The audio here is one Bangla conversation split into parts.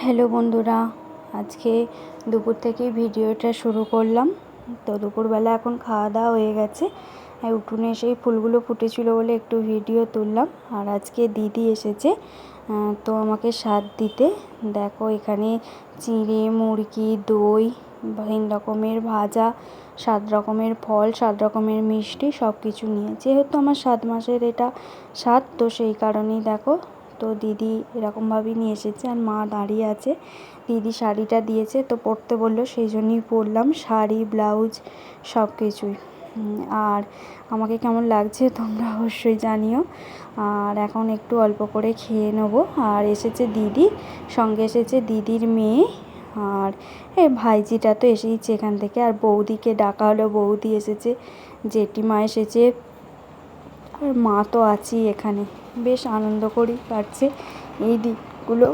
হ্যালো বন্ধুরা, আজকে দুপুর থেকে ভিডিওটা শুরু করলাম। তো দুপুরবেলা এখন খাওয়া দাওয়া হয়ে গেছে। আর উঠোনে এসেই ফুলগুলো ফুটেছিল বলে একটু ভিডিও তুললাম। আর আজকে দিদি এসেছে তো আমাকে স্বাদ দিতে। দেখো এখানে চিঁড়ে, মুরগি, দই ভিন রকমের ভাজা, সাত রকমের ফল, সাত রকমের মিষ্টি সব কিছু নিয়ে যেহেতু আমার সাত মাসের এটা স্বাদ তো সেই কারণেই দেখো তো দিদি এরকমভাবেই নিয়ে এসেছে আর মা দাঁড়িয়ে আছে। দিদি শাড়িটা দিয়েছে তো পরতে বলল, সেই জন্যই পরলাম, শাড়ি, ব্লাউজ সব কিছুই। আর আমাকে কেমন লাগছে তোমরা অবশ্যই জানিও। আর এখন একটু অল্প করে খেয়ে নেব। আর এসেছে দিদি, সঙ্গে এসেছে দিদির মেয়ে। আর এ ভাইজিটা তো এসেইছে এখান থেকে। আর বৌদিকে ডাকা হলো, বৌদি এসেছে, জেঠিমা এসেছে আর মা তো আছেই এখানে। বেশ আনন্দ করেই কাটছে। এই দিকগুলো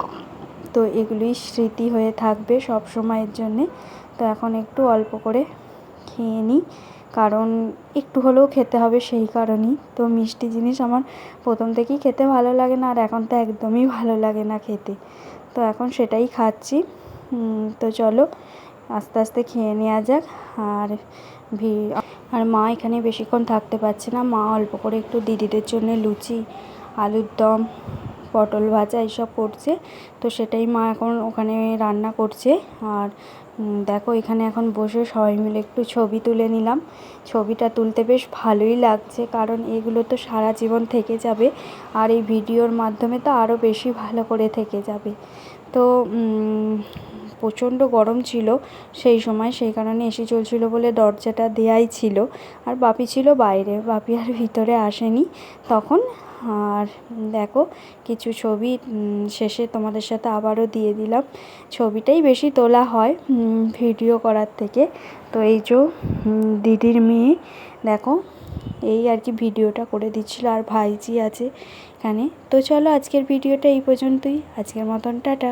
তো এগুলোই স্মৃতি হয়ে থাকবে সব সময়ের জন্যে। তো এখন একটু অল্প করে খেয়ে নিই, কারণ একটু হলেও খেতে হবে সেই কারণেই। তো মিষ্টি জিনিস আমার প্রথম থেকেই খেতে ভালো লাগে না, আর এখন তো একদমই ভালো লাগে না খেতে। তো এখন সেটাই খাচ্ছি। তো চলো আস্তে আস্তে খেয়ে নেওয়া যাক, আর ভি আর মা এখানে বেশিক্ষণ থাকতে পারছে না। মা অল্প করে একটু দিদিদের জন্য লুচি, আলুর দম, পটল ভাজা এইসব করছে। তো সেটাই মা এখন ওখানে রান্না করছে। আর দেখো এখানে এখন বসে সবাই মিলে একটু ছবি তুলে নিলাম। ছবিটা তুলতে বেশ ভালোই লাগছে, কারণ এগুলো তো সারা জীবন থেকে যাবে আর এই ভিডিওর মাধ্যমে তো আরও বেশি ভালো করে থেকে যাবে। তো প্রচণ্ড গরম ছিল, সেই সময় সেই কারণে এসি চলছিল বলে দরজাটা দেয়াই ছিল। আর বাপি ছিল বাইরে, বাপি আর ভিতরে আসেনি। তখন আর দেখো, কিছু ছবি শেষে তোমাদের সাথে আবারও দিয়ে দিলাম। ছবিটাই বেশি তোলা হয় ভিডিও করার থেকে। তো এই যে দিদির মেয়ে, দেখো, এই আর কি ভিডিওটা করে দিচ্ছিল আর ভাইজি আছে এখানে। তো চলো আজকের ভিডিওটা এই পর্যন্তই। আজকের মতন টাটা।